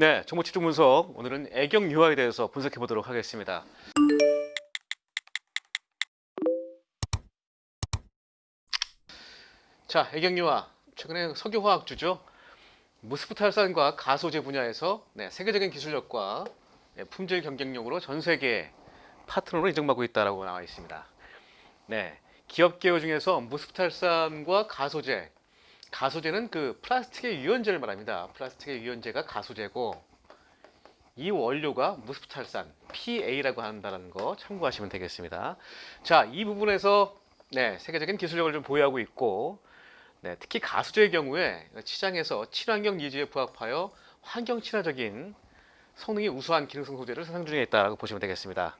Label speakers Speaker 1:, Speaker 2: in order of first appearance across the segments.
Speaker 1: 네, 정보 집중 분석. 오늘은 애경 유화에 대해서 분석해 보도록 하겠습니다. 자, 애경 유화. 최근에 석유화학주죠. 무스프탈산과 가소제 분야에서 네, 세계적인 기술력과 네, 품질 경쟁력으로 전 세계 파트너로 인정받고 있다라고 나와 있습니다. 네, 기업 기업 중에서 무스프탈산과 가소제, 가소제는 그 플라스틱의 유연제를 말합니다. 플라스틱의 유연제가 가소제고 이 원료가 무스프탈산 PA라고 한다는 거 참고하시면 되겠습니다. 자, 이 부분에서 네, 세계적인 기술력을 좀 보유하고 있고 네, 특히 가수제의 경우에 시장에서 친환경 니즈에 부합하여 환경 친화적인 성능이 우수한 기능성 소재를 생산 중에 있다고 보시면 되겠습니다.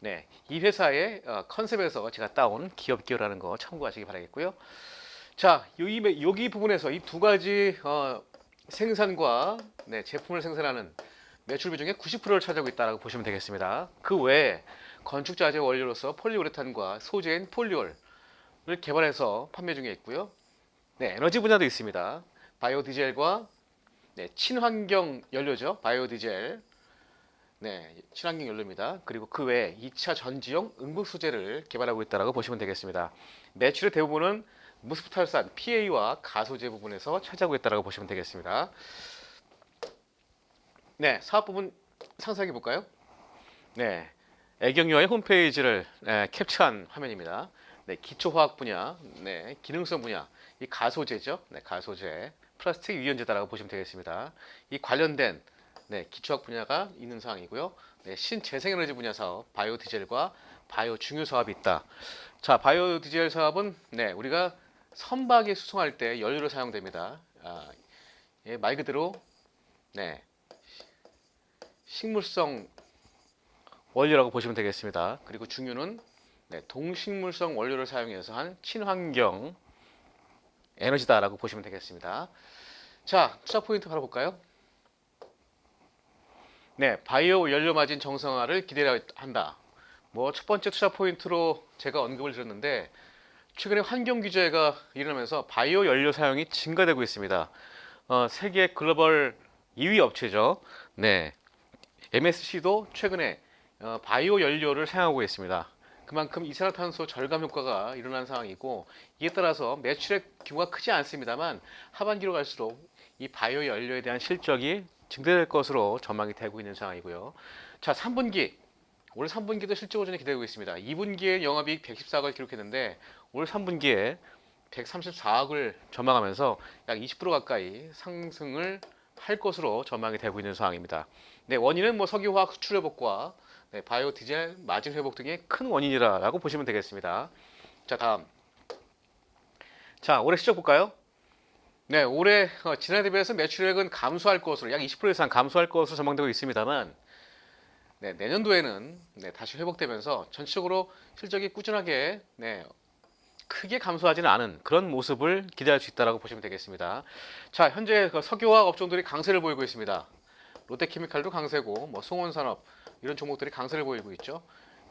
Speaker 1: 네, 이 회사의 어, 컨셉에서 제가 따온 기업 기여라는 거 참고하시기 바라겠고요. 자, 여기, 여기 부분에서 이 두 가지 어, 생산과 네, 제품을 생산하는 매출 비중의 90%를 차지하고 있다고 보시면 되겠습니다. 그 외에 건축 자재 원료로서 폴리우레탄과 소재인 폴리올을 개발해서 판매 중에 있고요. 네, 에너지 분야도 있습니다. 바이오 디젤과 네, 친환경 연료죠. 바이오 디젤. 네, 친환경 연료입니다. 그리고 그 외에 2차 전지용 응급 소재를 개발하고 있다고 보시면 되겠습니다. 매출의 대부분은 무스프탈산 PA와 가소제 부분에서 있다고 보시면 되겠습니다. 네, 사업 부분 상세하게 볼까요? 네, 애경유화의 홈페이지를 네, 캡처한 화면입니다. 네, 기초화학 분야, 네, 기능성 분야, 이 가소제죠. 네, 가소제, 플라스틱 유연제다라고 보시면 되겠습니다. 이 관련된 네, 기초화학 분야가 있는 사항이고요. 네, 신재생에너지 분야 사업, 바이오 디젤과 바이오 중요 사업이 있다. 자, 바이오 디젤 사업은 네, 우리가 선박에 수송할 때 연료로 사용됩니다. 아, 예, 말 그대로 네, 식물성 원료라고 보시면 되겠습니다. 그리고 중요는 네, 동식물성 원료를 사용해서 한 친환경 에너지다라고 보시면 되겠습니다. 자, 투자 포인트 바로 볼까요? 네, 바이오 연료 마진 정상화를 기대한다. 뭐 첫 번째 투자 포인트로 제가 언급을 드렸는데 최근에 환경 규제가 일어나면서 바이오 연료 사용이 증가되고 있습니다. 어, 세계 글로벌 2위 업체죠. 네, MSC도 최근에 어, 바이오 연료를 사용하고 있습니다. 그만큼 이산화탄소 절감 효과가 일어난 상황이고 이에 따라서 매출의 규모가 크지 않습니다만 하반기로 갈수록 이 바이오 연료에 대한 실적이 증대될 것으로 전망이 되고 있는 상황이고요. 자, 3분기 올 3분기도 실적 호전이 기대되고 있습니다. 2분기에 영업이익 114억을 기록했는데 올 3분기에 134억을 전망하면서 약 20% 가까이 상승을 할 것으로 전망이 되고 있는 상황입니다. 네, 원인은 뭐 석유화학 수출 회복과 네, 바이오 디젤 마진 회복 등의 큰 원인이라고 보시면 되겠습니다. 자, 다음. 자, 올해 실적 볼까요? 네, 올해 어, 지난해 대비해서 매출액은 감소할 것으로 약 20% 이상 감소할 것으로 전망되고 있습니다만 네, 내년도에는 네, 다시 회복되면서 전체적으로 실적이 꾸준하게 네, 크게 감소하지는 않은 그런 모습을 기대할 수 있다고 보시면 되겠습니다. 자, 현재 그 석유화학 업종들이 강세를 보이고 있습니다. 롯데케미칼도 강세고, 뭐 송원산업 이런 종목들이 강세를 보이고 있죠.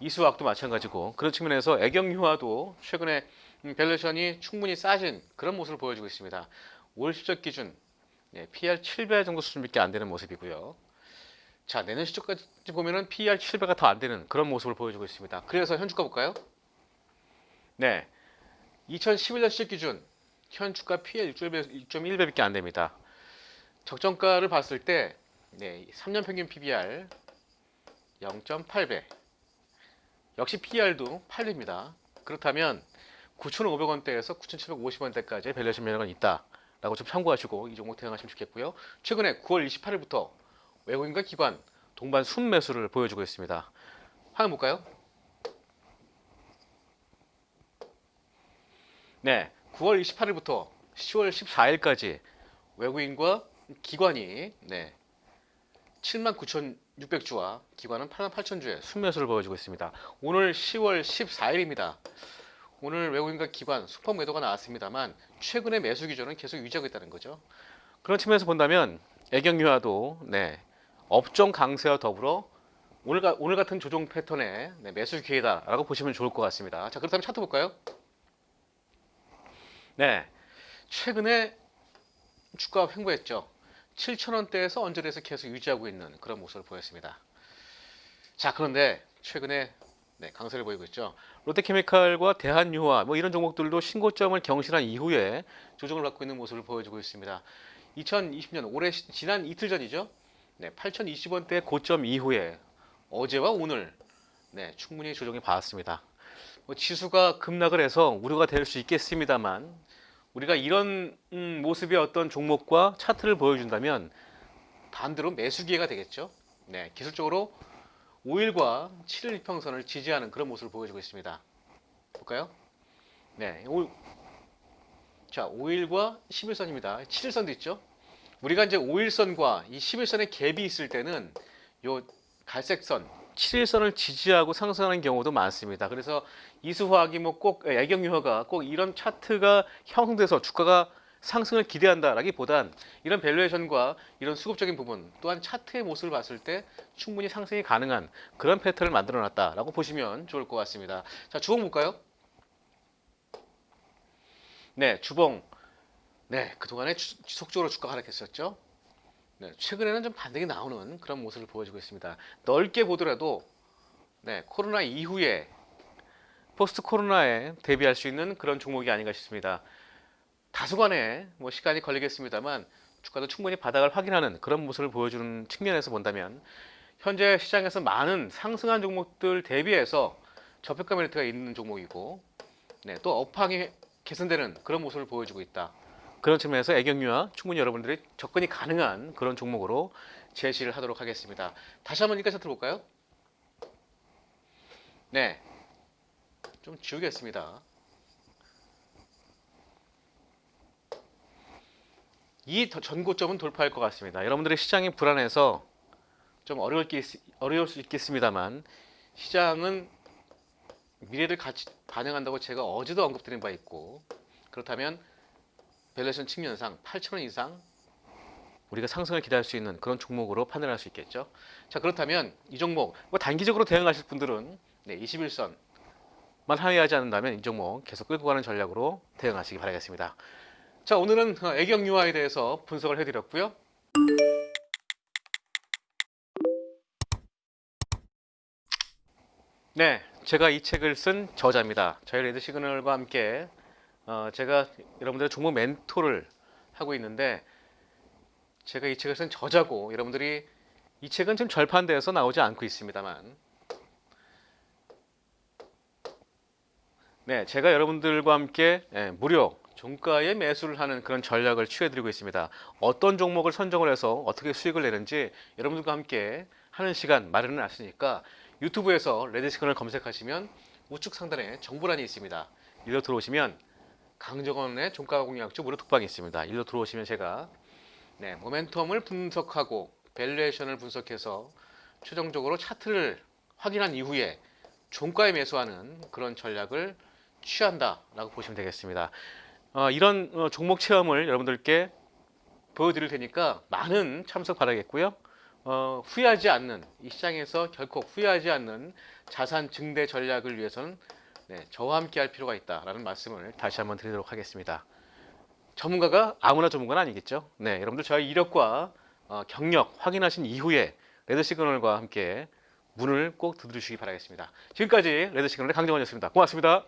Speaker 1: 이수화학도 마찬가지고 그런 측면에서 애경유화도 최근에 음, 밸류션이 충분히 싸진 그런 모습을 보여주고 있습니다. 올 실적 기준 예, PR 7배 정도 수준밖에 안 되는 모습이고요. 자, 내년 실적까지 보면은 PR 7배가 더 안 되는 그런 모습을 보여주고 있습니다. 그래서 현주가 볼까요? 네. 2011년 실적 기준 현 주가 PL 6.1배밖에 안 됩니다. 적정가를 봤을 때 네, 3년 평균 PBR 0.8배. 역시 PR도 8배입니다. 그렇다면 9,500원대에서 9,750원대까지 밸류에이션 매력은 있다라고 좀 참고하시고 이 종목 대응하시면 좋겠고요. 최근에 9월 28일부터 외국인과 기관 동반 순매수를 보여주고 있습니다. 화면 볼까요? 네, 9월 28일부터 10월 14일까지 외국인과 기관이 네, 79,600주와 기관은 88,000주의 순매수를 보여주고 있습니다. 오늘 10월 14일입니다. 오늘 외국인과 기관 수퍼 매도가 나왔습니다만 최근의 매수 기조는 계속 유지하고 있다는 거죠. 그런 측면에서 본다면 애경유화도 네, 업종 강세와 더불어 오늘, 가, 오늘 같은 조정 패턴의 네, 매수 기회다라고 보시면 좋을 것 같습니다. 자 그렇다면 차트 볼까요? 네, 최근에 주가 횡보했죠. 7,000원대에서 언저리에서 계속 유지하고 있는 그런 모습을 보였습니다. 자, 그런데 최근에 네, 강세를 보이고 있죠. 롯데케미칼과 대한유화 뭐 이런 종목들도 신고점을 경신한 이후에 조정을 받고 있는 모습을 보여주고 있습니다. 2020년 올해 시- 지난 이틀 전이죠. 네, 8,020원대 고점 이후에 어제와 오늘 네, 충분히 조정이 받았습니다. 뭐 지수가 급락을 해서 우려가 될 수 있겠습니다만 우리가 이런 음, 모습의 어떤 종목과 차트를 보여준다면 반대로 매수 기회가 되겠죠. 네, 기술적으로 5일과 7일 이평선을 지지하는 그런 모습을 보여주고 있습니다. 볼까요? 네, 오, 자 5일과 11선입니다. 7일선도 있죠. 우리가 이제 5일선과 이 11선의 갭이 있을 때는 요 갈색선 7일선을 지지하고 상승하는 경우도 많습니다. 그래서 이수화학이 뭐 꼭 애경유화가 꼭 이런 차트가 형성돼서 주가가 상승을 기대한다라기보단 이런 밸류에이션과 이런 수급적인 부분 또한 차트의 모습을 봤을 때 충분히 상승이 가능한 그런 패턴을 만들어 놨다라고 보시면 좋을 것 같습니다. 자, 주봉 볼까요? 네, 주봉. 네, 그동안에 주- 지속적으로 주가가 하락했었죠. 네, 최근에는 좀 반등이 나오는 그런 모습을 보여주고 있습니다. 넓게 보더라도 네, 코로나 이후에 포스트 코로나에 대비할 수 있는 그런 종목이 아닌가 싶습니다. 다소간의 뭐 시간이 걸리겠습니다만 주가도 충분히 바닥을 확인하는 그런 모습을 보여주는 측면에서 본다면 현재 시장에서 많은 상승한 종목들 대비해서 저평가 메리트가 있는 종목이고 네, 또 업황이 개선되는 그런 모습을 보여주고 있다. 그런 측면에서 애경유와 충분히 여러분들이 접근이 가능한 그런 종목으로 제시를 하도록 하겠습니다. 다시 한번 이까지 들어볼까요? 네, 좀 지우겠습니다. 이 더- 전고점은 돌파할 것 같습니다. 여러분들의 시장이 불안해서 좀 어려울, 게 있- 어려울 수 있겠습니다만 시장은 미래를 같이 반영한다고 제가 어제도 언급드린 바 있고 그렇다면 밸류에이션 측면상 8,000원 이상 우리가 상승을 기대할 수 있는 그런 종목으로 판단할 수 있겠죠. 자 그렇다면 이 종목 뭐 단기적으로 대응하실 분들은 네, 21선만 하회하지 않는다면 이 종목 계속 끌고 가는 전략으로 대응하시기 바라겠습니다. 자 오늘은 어, 애경 유화에 대해서 분석을 해드렸고요. 네, 제가 이 책을 쓴 저자입니다. 저희 레드 시그널과 함께 어, 제가 여러분들의 종목 멘토를 하고 있는데 제가 이 책을 쓴 저자고 여러분들이 이 책은 지금 절판돼서 나오지 않고 있습니다만 네, 제가 여러분들과 함께 예, 무료 종가에 매수를 하는 그런 전략을 취해드리고 있습니다. 어떤 종목을 선정을 해서 어떻게 수익을 내는지 여러분들과 함께 하는 시간 마련해 놨으니까 유튜브에서 레드시건을 검색하시면 우측 상단에 정보란이 있습니다. 일로 들어오시면 강정원의 종가 공략주 무료 특방이 있습니다. 일로 들어오시면 제가 네, 모멘텀을 분석하고 밸류에이션을 분석해서 최종적으로 차트를 확인한 이후에 종가에 매수하는 그런 전략을 취한다라고 보시면 되겠습니다. 어, 이런 어, 종목 체험을 여러분들께 보여드릴 테니까 많은 참석 바라겠고요. 어, 후회하지 않는 이 시장에서 결코 후회하지 않는 자산 증대 전략을 위해서는 네, 저와 함께 할 필요가 있다라는 말씀을 다시 한번 드리도록 하겠습니다. 전문가가 아무나 전문가는 아니겠죠. 네, 여러분들 저의 이력과 어, 경력 확인하신 이후에 레드 시그널과 함께 문을 꼭 두드리시기 바라겠습니다. 지금까지 레드 시그널의 강정원이었습니다. 고맙습니다.